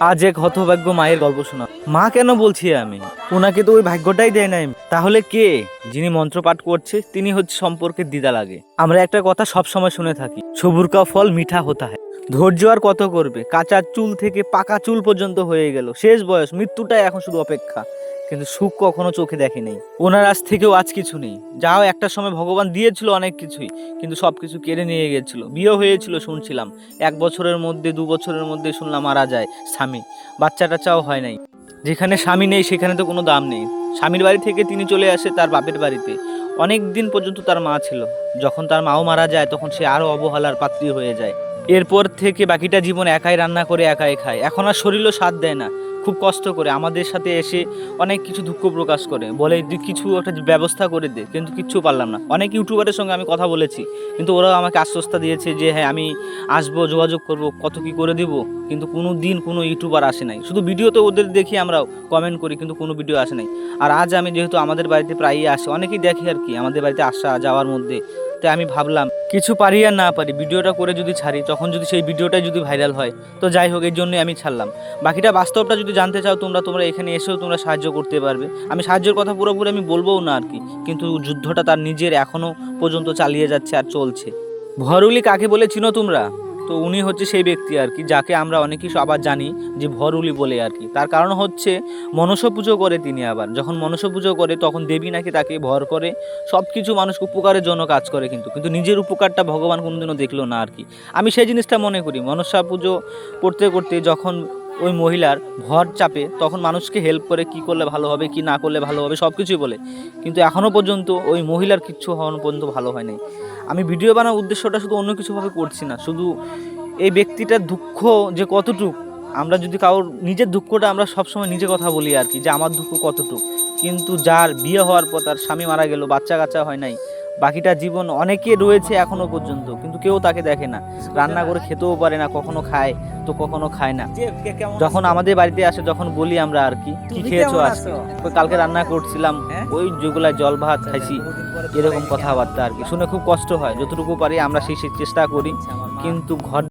আজ এক হতভাগ্য মায়ের গল্প শোনা মা কেন বলছি আমি? ওনাকে তো ওই ভাগ্যটাই দেয় নাই। তাহলে কে? যিনি মন্ত্র পাঠ করছে, তিনি হচ্ছে সম্পর্কে দিদা লাগে। আমরা একটা কথা সব সময় শুনে থাকি, সবুর কা ফল মিঠা হতা হয় ধৈর্য আর কত করবে? কাঁচা চুল থেকে পাকা চুল পর্যন্ত হয়ে গেল। শেষ বয়স, মৃত্যুটাই এখন শুধু অপেক্ষা। কিন্তু সুখ কখনো চোখে দেখে নেই ওনার আজ থেকেও আজ কিছু নেই। যাও, একটা সময় ভগবান দিয়েছিল অনেক কিছুই, কিন্তু সব কিছু কেড়ে নিয়ে গেছিল। বিয়ে হয়েছিল, শুনছিলাম। এক বছরের মধ্যে, দু বছরের মধ্যে শুনলাম মারা যায় স্বামী। বাচ্চা টাচ্চাও হয় নাই। যেখানে স্বামী নেই, সেখানে তো কোনো দাম নেই। স্বামীর বাড়ি থেকে তিনি চলে আসে তার বাপের বাড়িতে। অনেক দিন পর্যন্ত তার মা ছিল। যখন তার মাও মারা যায়, তখন সে আরও অবহেলার পাত্রী হয়ে যায়। এরপর থেকে বাকিটা জীবন একাই রান্না করে, একাই খায়। এখন আর শরীরও সাথ দেয় না। খুব কষ্ট করে আমাদের সাথে এসে অনেক কিছু দুঃখ প্রকাশ করে। বলে কিছু একটা ব্যবস্থা করে দে। কিন্তু কিচ্ছু পারলাম না। অনেক ইউটিউবারের সঙ্গে আমি কথা বলেছি, কিন্তু ওরা আমাকে আশ্বস্তা দিয়েছে যে হ্যাঁ আমি আসব, যোগাযোগ করব, কত কি করে দিব? কিন্তু কোনো দিন কোনো ইউটিউবার আসে নাই। শুধু ভিডিওতে ওদের দেখি আমরাও কমেন্ট করি, কিন্তু কোনো ভিডিও আসে নাই। আর আজ আমি যেহেতু আমাদের বাড়িতে প্রায়ই আসে, অনেকেই দেখি আর কি, আমাদের বাড়িতে আসা যাওয়ার মধ্যে। তাই আমি ভাবলাম, কিছু পারি আর না পারি, ভিডিওটা করে যদি ছাড়ি, তখন যদি সেই ভিডিওটাই যদি ভাইরাল হয়, তো যাই হোক এই জন্যই আমি ছাড়লাম। বাকিটা বাস্তবটা যদি জানতে চাও তোমরা তোমরা এখানে এসেও তোমরা সাহায্য করতে পারবে। আমি সাহায্যের কথা পুরোপুরি আমি বলবোও না আর কি, কিন্তু যুদ্ধটা তার নিজের এখনও পর্যন্ত চালিয়ে যাচ্ছে আর চলছে। ভরুলি কাকে বলে চিনো তোমরা? তো উনি হচ্ছে সেই ব্যক্তি আর কি, যাকে আমরা অনেকেই আবার জানি যে ভরুলি বলে আর কি। তার কারণ হচ্ছে মনসা পুজো করে তিনি আবার। যখন মনসা পুজো করে, তখন দেবী নাকি তাকে ভর করে সব কিছু মানুষ উপকারের জন্য কাজ করে কিন্তু। কিন্তু নিজের উপকারটা ভগবান কোনোদিনও দেখল না আর কি। আমি সেই জিনিসটা মনে করি মনসা পুজো করতে করতে যখন ওই মহিলার ভর চাপে তখন মানুষকে হেল্প করে কি করলে ভালো হবে, কি না করলে ভালো হবে সব কিছুই বলে। কিন্তু এখনও পর্যন্ত ওই মহিলার কিচ্ছু হওয়ানো পর্যন্ত ভালো হয় নাই। আমি ভিডিও বানানোর উদ্দেশ্যটা শুধু অন্য কিছুভাবে করছি না, শুধু এই ব্যক্তিটার দুঃখ যে কতটুক, আমরা যদি কারোর নিজের দুঃখটা আমরা সবসময় নিজে কথা বলি আর কি, যে আমার দুঃখ কতটুক। কিন্তু যার বিয়ে হওয়ার পর তার স্বামী মারা গেল বাচ্চা কাচ্চা হয় নাই বাকিটা জীবন অনেকে রয়েছে এখনও পর্যন্ত কিন্তু কেউ তাকে দেখে না। রান্না করে খেতেও পারে না কখনো খায় তো কখনো খায় না। যখন আমাদের বাড়িতে আসে যখন বলি আমরা আর কি কি খেয়েছো আজকে কালকে রান্না করছিলাম ওই যেগুলা জল ভাত খাইছি এরকম কথাবার্তা আর কি। শুনে খুব কষ্ট হয় যতটুকু পারি আমরা সেই সেই চেষ্টা করি কিন্তু ঘর